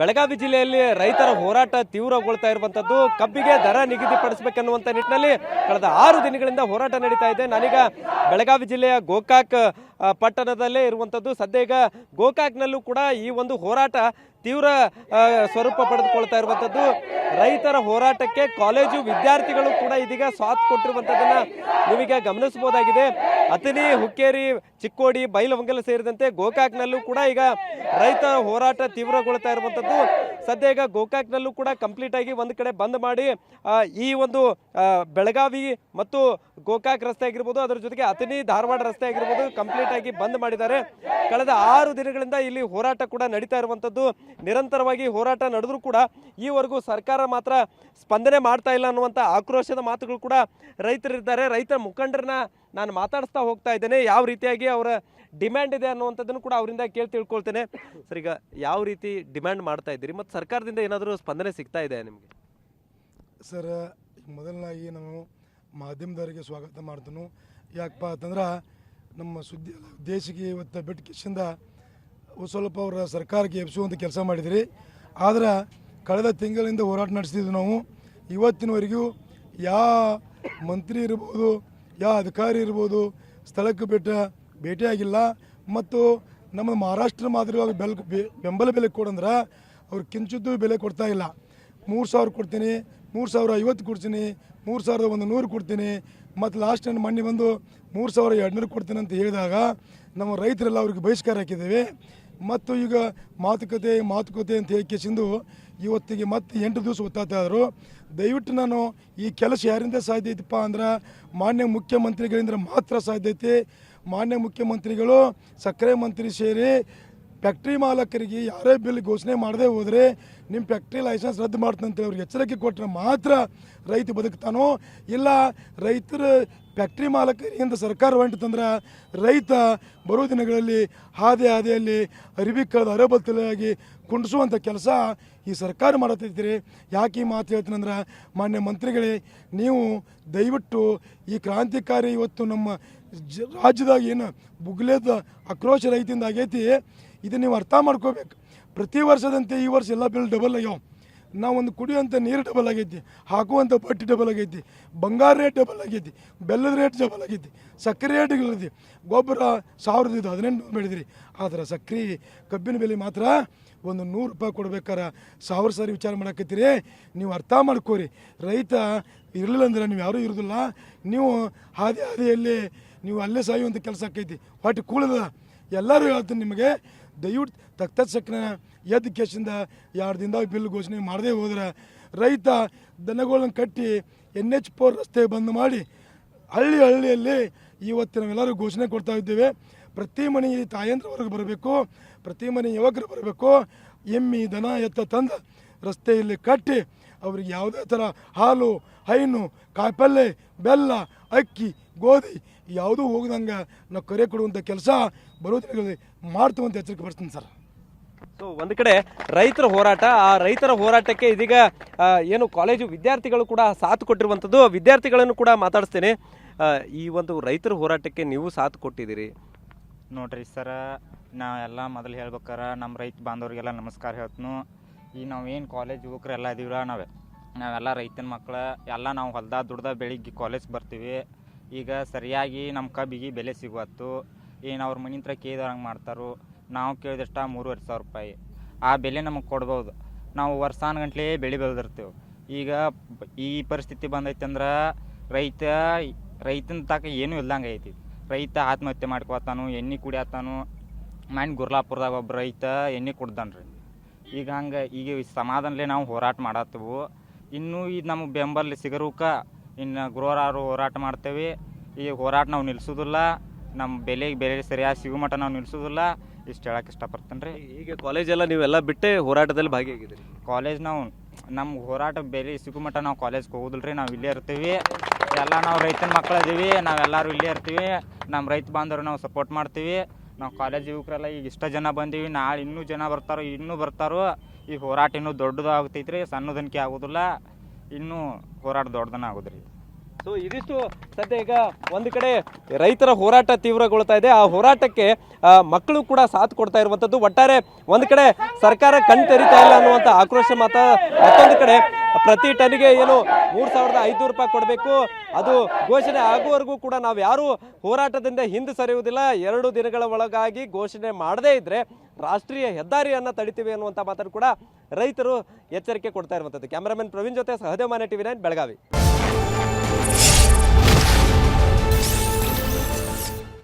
ಬೆಳಗಾವಿ ಜಿಲ್ಲೆಯಲ್ಲಿ ರೈತರ ಹೋರಾಟ ತೀವ್ರಗೊಳ್ತಾ ಇರುವಂತದ್ದು, ಕಬ್ಬಿಗೆ ದರ ನಿಗದಿಪಡಿಸಬೇಕನ್ನುವಂತ ನಿಟ್ಟಿನಲ್ಲಿ ಕಳೆದ ಆರು ದಿನಗಳಿಂದ ಹೋರಾಟ ನಡೀತಾ ಇದೆ. ನಾನೀಗ ಬೆಳಗಾವಿ ಜಿಲ್ಲೆಯ ಗೋಕಾಕ್ ಪಟ್ಟಣದಲ್ಲೇ ಇರುವಂತದ್ದು. ಸದ್ಯ ಈಗ ಗೋಕಾಕ್ನಲ್ಲೂ ಕೂಡ ಈ ಒಂದು ಹೋರಾಟ ತೀವ್ರ ಸ್ವರೂಪ ಪಡೆದುಕೊಳ್ತಾ ಇರುವಂತದ್ದು. ರೈತರ ಹೋರಾಟಕ್ಕೆ ಕಾಲೇಜು ವಿದ್ಯಾರ್ಥಿಗಳು ಕೂಡ ಇದೀಗ ಸಾಥ್ ಕೊಟ್ಟಿರುವಂಥದ್ದನ್ನು ನೀವೀಗ ಗಮನಿಸಬಹುದಾಗಿದೆ. ಅತನಿ ಹುಕ್ಕೇರಿ, ಚಿಕ್ಕೋಡಿ, ಬೈಲಹೊಂಗಲ ಸೇರಿದಂತೆ ಗೋಕಾಕ್ನಲ್ಲೂ ಕೂಡ ಈಗ ರೈತ ಹೋರಾಟ ತೀವ್ರಗೊಳ್ತಾ ಇರುವಂತದ್ದು ಸದ್ಯ ಈಗ ಗೋಕಾಕ್ನಲ್ಲೂ ಕೂಡ ಕಂಪ್ಲೀಟ್ ಆಗಿ ಒಂದು ಕಡೆ ಬಂದ್ ಮಾಡಿ ಈ ಒಂದು ಬೆಳಗಾವಿ ಮತ್ತು ಗೋಕಾಕ್ ರಸ್ತೆ ಆಗಿರ್ಬೋದು, ಅದರ ಜೊತೆಗೆ ಅಥಣಿ, ಧಾರವಾಡ ರಸ್ತೆ ಆಗಿರ್ಬೋದು ಕಂಪ್ಲೀಟ್ ಆಗಿ ಬಂದ್ ಮಾಡಿದ್ದಾರೆ. ಕಳೆದ ಆರು ದಿನಗಳಿಂದ ಇಲ್ಲಿ ಹೋರಾಟ ಕೂಡ ನಡೀತಾ ಇರುವಂತದ್ದು ನಿರಂತರವಾಗಿ ಹೋರಾಟ ನಡೆದ್ರೂ ಕೂಡ ಈವರೆಗೂ ಸರ್ಕಾರ ಮಾತ್ರ ಸ್ಪಂದನೆ ಮಾಡ್ತಾ ಇಲ್ಲ ಅನ್ನುವಂಥ ಆಕ್ರೋಶದ ಮಾತುಗಳು ಕೂಡ ರೈತರಿದ್ದಾರೆ. ರೈತರ ಮುಖಂಡರನ್ನ ನಾನು ಮಾತಾಡಿಸ್ತಾ ಹೋಗ್ತಾ ಇದ್ದೇನೆ. ಯಾವ ರೀತಿಯಾಗಿ ಅವರ ಡಿಮ್ಯಾಂಡ್ ಇದೆ ಅನ್ನುವಂಥದ್ದನ್ನು ಕೂಡ ಅವರಿಂದ ಕೇಳಿ ತಿಳ್ಕೊಳ್ತೇನೆ. ಸರ್, ಈಗ ಯಾವ ರೀತಿ ಡಿಮ್ಯಾಂಡ್ ಮಾಡ್ತಾ ಇದ್ದೀರಿ? ಮತ್ತು ಸರ್ಕಾರದಿಂದ ಏನಾದರೂ ಸ್ಪಂದನೆ ಸಿಗ್ತಾ ಇದೆ ನಿಮಗೆ? ಸರ್ ಮೊದಲನಾಗಿ ನಾವು ಮಾಧ್ಯಮದವರಿಗೆ ಸ್ವಾಗತ ಮಾಡ್ತೇನೆ. ಯಾಕಪ್ಪ ಅಂತಂದ್ರೆ ನಮ್ಮ ಸುದ್ದಿ ದೇಶಕ್ಕೆ ಇವತ್ತು ಬಿಟ್ಟು ಕಿಶಿಂದ ಸ್ವಲ್ಪ ಅವರ ಸರ್ಕಾರಕ್ಕೆ ಎಬ್ಸುವಂಥ ಕೆಲಸ ಮಾಡಿದಿರಿ ಆದರೆ ಕಳೆದ ತಿಂಗಳಿಂದ ಹೋರಾಟ ನಡೆಸ್ತಿದ್ವಿ ನಾವು. ಇವತ್ತಿನವರೆಗೂ ಯಾವ ಮಂತ್ರಿ ಇರ್ಬೋದು ಯಾವ ಅಧಿಕಾರಿ ಇರ್ಬೋದು, ಸ್ಥಳಕ್ಕೆ ಬಿಟ್ಟ ಭೇಟಿಯಾಗಿಲ್ಲ. ಮತ್ತು ನಮ್ಮ ಮಹಾರಾಷ್ಟ್ರ ಮಾದರಿಯಾಗಿ ಬೆಲ್ ಬೆಂಬಲ ಬೆಲೆ ಕೊಡಂದ್ರೆ ಅವ್ರು ಕಿಂಚಿದ್ದು ಬೆಲೆ ಕೊಡ್ತಾ ಇಲ್ಲ. ಮೂರು ಸಾವಿರ ಕೊಡ್ತೀನಿ, ಮೂರು ಸಾವಿರ ಐವತ್ತು ಕೊಡ್ತೀನಿ, ಮೂರು ಸಾವಿರದ ಒಂದು ನೂರು ಕೊಡ್ತೀನಿ. ಮತ್ತು ಲಾಸ್ಟ್ ನನ್ನ ಮಣ್ಣಿ ಬಂದು ಮೂರು ಸಾವಿರ ಎರಡುನೂರು ಕೊಡ್ತೀನಿ ಅಂತ ಹೇಳಿದಾಗ ನಮ್ಮ ರೈತರೆಲ್ಲ ಅವ್ರಿಗೆ ಬಹಿಷ್ಕಾರ ಹಾಕಿದ್ದೇವೆ. ಮತ್ತು ಈಗ ಮಾತುಕತೆ ಮಾತುಕತೆ ಅಂತ ಹೇಳಿ ಕೇಸಿಂದು ಇವತ್ತಿಗೆ ಮತ್ತೆ ಎಂಟು ದಿವಸ ಒತ್ತಾತಾದರು ದಯವಿಟ್ಟು ನಾನು ಈ ಕೆಲಸ ಯಾರಿಂದ ಸಾಧ್ಯ ಐತಪ್ಪ ಅಂದ್ರೆ ಮಾನ್ಯ ಮುಖ್ಯಮಂತ್ರಿಗಳಿಂದ ಮಾತ್ರ ಸಾಧ್ಯ ಐತಿ. ಮಾನ್ಯ ಮುಖ್ಯಮಂತ್ರಿಗಳು, ಸಕ್ಕರೆ ಮಂತ್ರಿ ಸೇರಿ ಫ್ಯಾಕ್ಟ್ರಿ ಮಾಲಕರಿಗೆ ಯಾರೇ ಬಿಲ್ ಘೋಷಣೆ ಮಾಡದೆ ಹೋದರೆ ನಿಮ್ಮ ಫ್ಯಾಕ್ಟ್ರಿ ಲೈಸೆನ್ಸ್ ರದ್ದು ಮಾಡ್ತಂತೇಳಿ ಅವ್ರಿಗೆ ಎಚ್ಚರಿಕೆ ಕೊಟ್ಟರೆ ಮಾತ್ರ ರೈತ ಬದುಕ್ತಾನೋ? ಇಲ್ಲ ರೈತರ ಫ್ಯಾಕ್ಟ್ರಿ ಮಾಲಕರಿಂದ ಸರ್ಕಾರ ಹೊಂಟಿತಂದ್ರೆ ರೈತ ಬರೋ ದಿನಗಳಲ್ಲಿ ಹಾದಿ ಹಾದಿಯಲ್ಲಿ ಅರಿವಿ ಕಳೆದ ಅರಬತ್ತಲಾಗಿ ಕುಂಡಿಸುವಂಥ ಕೆಲಸ ಈ ಸರ್ಕಾರ ಮಾಡತೈತಿರಿ ಯಾಕೆ ಈ ಮಾತು ಹೇಳ್ತೀನಂದ್ರೆ ಮಾನ್ಯ ಮಂತ್ರಿಗಳೇ, ನೀವು ದಯವಿಟ್ಟು ಈ ಕ್ರಾಂತಿಕಾರಿ ಇವತ್ತು ನಮ್ಮ ಜ, ರಾಜ್ಯದಾಗ ಏನು ಬುಗ್ಲೇದ ಆಕ್ರೋಶ ರೈತಿಂದ ಆಗೈತಿ ಇದನ್ನ ನೀವು ಅರ್ಥ ಮಾಡ್ಕೋಬೇಕು. ಪ್ರತಿ ವರ್ಷದಂತೆ ಈ ವರ್ಷ ಎಲ್ಲ ಬಿಲ್ ಡಬಲ್ ಆಗ್ಯಾವ. ನಾವೊಂದು ಕುಡಿಯುವಂಥ ನೀರು ಡಬಲ್ ಆಗೈತಿ ಹಾಕುವಂಥ ಬಟ್ಟೆ ಡಬಲ್ ಆಗೈತಿ, ಬಂಗಾರ ರೇಟ್ ಡಬಲ್ ಆಗೈತಿ, ಬೆಲ್ಲದ ರೇಟ್ ಡಬಲ್ ಆಗೈತಿ, ಸಕ್ಕರೆ ರೇಟ್ ಇಳಿದಿ ಗೊಬ್ಬರ ಸಾವಿರದ ಇದು ಹದಿನೆಂಟು ಬೆಳೆದ್ರಿ ಆದ್ರೆ ಸಕ್ಕರೆ ಕಬ್ಬಿನ ಬೆಲೆ ಮಾತ್ರ ಒಂದು ನೂರು ರೂಪಾಯಿ ಕೊಡ್ಬೇಕಾರೆ. ಸಾವಿರ ಸಾರಿ ವಿಚಾರ ಮಾಡಕತ್ತೀರಿ. ನೀವು ಅರ್ಥ ಮಾಡ್ಕೋರಿ. ರೈತ ಇರಲಿಲ್ಲ ಅಂದ್ರೆ ನೀವು ಯಾರೂ ಇರೋದಿಲ್ಲ. ನೀವು ಹಾದಿ ಹಾದಿಯಲ್ಲಿ ನೀವು ಅಲ್ಲೇ ಸಾಯುವಂಥ ಕೆಲಸ ಆಕೈತಿ. ಹೊಟ್ಟೆ ಕೂಳದ. ಎಲ್ಲರೂ ಹೇಳ್ತೀನಿ ನಿಮಗೆ, ದಯವಿಟ್ಟು ತಕ್ತ ಸಕ್ಕನ ಎದ್ದು ಕೇಸಿಂದ ಎರಡು ದಿನದಾಗ ಬಿಲ್ ಘೋಷಣೆ ಮಾಡದೇ ಹೋದ್ರೆ ರೈತ ದನಗಳನ್ನ ಕಟ್ಟಿ ಎನ್ ಎಚ್ ಫೋರ್ ರಸ್ತೆ ಬಂದ್ ಮಾಡಿ ಹಳ್ಳಿ ಹಳ್ಳಿಯಲ್ಲಿ ಇವತ್ತು ನಾವೆಲ್ಲರೂ ಘೋಷಣೆ ಕೊಡ್ತಾ ಇದ್ದೇವೆ. ಪ್ರತಿ ಮನೆ ತಾಯಂದ್ರವರೆಗೆ ಬರಬೇಕು, ಪ್ರತಿ ಮನೆ ಯುವಕರು ಬರಬೇಕು. ಎಮ್ಮಿ ದನ ಎತ್ತ ತಂದು ರಸ್ತೆಯಲ್ಲಿ ಕಟ್ಟಿ, ಅವ್ರಿಗೆ ಯಾವುದೇ ಥರ ಹಾಲು, ಹೈನು, ಕಾಯಿಪಲ್ಲೆ, ಬೆಲ್ಲ ಅಕ್ಕಿ ಗೋಧಿ ಯಾವುದೂ ಹೋಗದಂಗೆ ನಾವು ಕರೆ ಕೊಡುವಂಥ ಕೆಲಸ ಬರೋ ದಿನಗಳಲ್ಲಿ ಮಾಡ್ತೀವಿ ಅಂತ ಎಚ್ಚರಿಕೆ ಪಡಿಸ್ತೀನಿ ಸರ್. ಸೊ ಒಂದು ಕಡೆ ರೈತರ ಹೋರಾಟ ಆ ರೈತರ ಹೋರಾಟಕ್ಕೆ ಇದೀಗ ಏನು ಕಾಲೇಜು ವಿದ್ಯಾರ್ಥಿಗಳು ಕೂಡ ಸಾಥ್ ಕೊಟ್ಟಿರುವಂಥದ್ದು. ವಿದ್ಯಾರ್ಥಿಗಳನ್ನು ಕೂಡ ಮಾತಾಡಿಸ್ತೇನೆ. ಈ ಒಂದು ರೈತರ ಹೋರಾಟಕ್ಕೆ ನೀವು ಸಾಥ್ ಕೊಟ್ಟಿದ್ದೀರಿ. ನೋಡ್ರಿ ಸರ ನಾವೆಲ್ಲ ಮೊದಲು ಹೇಳ್ಬೇಕಾರ ನಮ್ಮ ರೈತ ಬಾಂಧವರಿಗೆಲ್ಲ ನಮಸ್ಕಾರ ಹೇಳ್ತನು. ಈ ನಾವೇನು ಕಾಲೇಜ್ ಯುವಕರೆಲ್ಲ ಇದೀವ್ರ ನಾವೇ. ನಾವೆಲ್ಲ ರೈತನ ಮಕ್ಕಳು ಎಲ್ಲ ನಾವು ಹೊಲ್ದಾಗ ದುಡ್ದ ಬೆಳಿಗ್ಗೆ ಕಾಲೇಜ್ ಬರ್ತೀವಿ. ಈಗ ಸರಿಯಾಗಿ ನಮ್ಮ ಕಬ್ಬಿಗೆ ಬೆಲೆ ಸಿಗುವತ್ತು. ಏನು ಅವ್ರ ಮನೆ ಹತ್ರ ಕೇಳಿದವ್ರಂಗೆ ಮಾಡ್ತಾರೋ. ನಾವು ಕೇಳಿದಷ್ಟ ಮೂರುವರೆ ಸಾವಿರ ರೂಪಾಯಿ. ಆ ಬೆಲೆ ನಮಗೆ ಕೊಡ್ಬೋದು. ನಾವು ವರ್ಷಾನುಗಂಟ್ಲೆ ಬೆಳೆ ಬೆಳೆದಿರ್ತೀವಿ ಈಗ ಈ ಪರಿಸ್ಥಿತಿ ಬಂದೈತೆ ಅಂದ್ರೆ ರೈತ, ರೈತನ ತಕ್ಕ ಏನೂ ಇಲ್ದಂಗೆ ಐತಿ ರೈತ ಆತ್ಮಹತ್ಯೆ ಮಾಡ್ಕೊತಾನು, ಎಣ್ಣೆ ಕುಡಿಯತ್ತಾನು ಮೈಂಡ್ ಗುರ್ಲಾಪುರದಾಗ ಒಬ್ಬ ರೈತ ಎಣ್ಣೆ ಕುಡ್ದಾನ್ರಿ. ಈಗ ಹಂಗೆ ಈಗ ಸಮಾಧಾನಲೇ ನಾವು ಹೋರಾಟ ಮಾಡತ್ತವು. ಇನ್ನೂ ಇದು ನಮಗೆ ಬೆಂಬಲ ಸಿಗರೂಕ ಇನ್ನು ಗೃಹರಾರು ಹೋರಾಟ ಮಾಡ್ತೇವೆ. ಈ ಹೋರಾಟ ನಾವು ನಿಲ್ಲಿಸೋದಿಲ್ಲ ನಮ್ಮ ಬೆಲೆಗೆ ಬೆಲೆ ಸರಿಯಾಗಿ ಸಿಗೋ ಮಟ್ಟ ನಾವು ನಿಲ್ಲಿಸೋದಿಲ್ಲ ಇಷ್ಟು ಹೇಳಕ್ಕೆ ಇಷ್ಟಪಡ್ತೇನೆ ರೀ. ಈಗ ಕಾಲೇಜೆಲ್ಲ ನೀವೆಲ್ಲ ಬಿಟ್ಟೆ ಹೋರಾಟದಲ್ಲಿ ಭಾಗಿಯಾಗಿದ್ದೀರಿ. ಕಾಲೇಜ್ ನಾವು ನಮ್ಮ ಹೋರಾಟ ಬೆಲೆ ಸಿಗೋ ಮಟ್ಟ ನಾವು ಕಾಲೇಜ್ಗೆ ಹೋಗೋದಿಲ್ಲ ರೀ. ನಾವು ಇಲ್ಲೇ ಇರ್ತೀವಿ. ಎಲ್ಲ ನಾವು ರೈತನ ಮಕ್ಕಳು ಇದೀವಿ. ನಾವೆಲ್ಲರೂ ಇಲ್ಲೇ ಇರ್ತೀವಿ. ನಮ್ಮ ರೈತ ಬಾಂಧವ್ರು ನಾವು ಸಪೋರ್ಟ್ ಮಾಡ್ತೀವಿ. ನಾವು ಕಾಲೇಜ್ ಯುವಕರೆಲ್ಲ ಈಗ ಇಷ್ಟ ಜನ ಬಂದೀವಿ, ನಾಳೆ ಇನ್ನೂ ಜನ ಬರ್ತಾರೋ, ಇನ್ನೂ ಬರ್ತಾರೋ, ಈ ಹೋರಾಟ ಇನ್ನೂ ದೊಡ್ಡದು ಆಗ್ತೈತ್ರಿ, ಸಣ್ಣದನ್ಕೆ ಆಗೋದಿಲ್ಲ, ಇನ್ನೂ ಹೋರಾಟ ದೊಡ್ಡದನ್ನ ಆಗೋದ್ರಿ. ಸೊ ಇದಿಷ್ಟು ಸದ್ಯ ಈಗ ಒಂದು ಕಡೆ ರೈತರ ಹೋರಾಟ ತೀವ್ರಗೊಳ್ತಾ ಇದೆ. ಆ ಹೋರಾಟಕ್ಕೆ ಮಕ್ಕಳು ಕೂಡ ಸಾಥ್ ಕೊಡ್ತಾ ಇರುವಂತದ್ದು ಒಟ್ಟಾರೆ ಒಂದು ಕಡೆ ಸರ್ಕಾರ ಕಣ್ ತೆರಿತಾ ಇಲ್ಲ ಅನ್ನುವಂತ ಆಕ್ರೋಶ ಮಾತ ಮತ್ತೊಂದು ಕಡೆ ಪ್ರತಿ ಟನ್ಗೆ ಏನು ಮೂರ್ ಸಾವಿರದ ಐದುನೂರು ರೂಪಾಯಿ ಕೊಡಬೇಕು. ಅದು ಘೋಷಣೆ ಆಗುವವರೆಗೂ ಕೂಡ ನಾವು ಯಾರು ಹೋರಾಟದಿಂದ ಹಿಂದೆ ಸರಿಯುವುದಿಲ್ಲ. ಎರಡು ದಿನಗಳ ಒಳಗಾಗಿ ಘೋಷಣೆ ಮಾಡದೇ ಇದ್ರೆ ರಾಷ್ಟ್ರೀಯ ಹೆದ್ದಾರಿಯನ್ನು ತಡಿತೀವಿ ಅನ್ನುವಂತ ಮಾತನ್ನು ಕೂಡ ರೈತರು ಎಚ್ಚರಿಕೆ ಕೊಡ್ತಾ ಇರುವಂತದ್ದು. ಕ್ಯಾಮರಾಮನ್ ಪ್ರವೀಣ್ ಜೊತೆ ಸಹದೇವ್ ಮಾನೆ ಟಿವಿ ನೈನ್, ಬೆಳಗಾವಿ.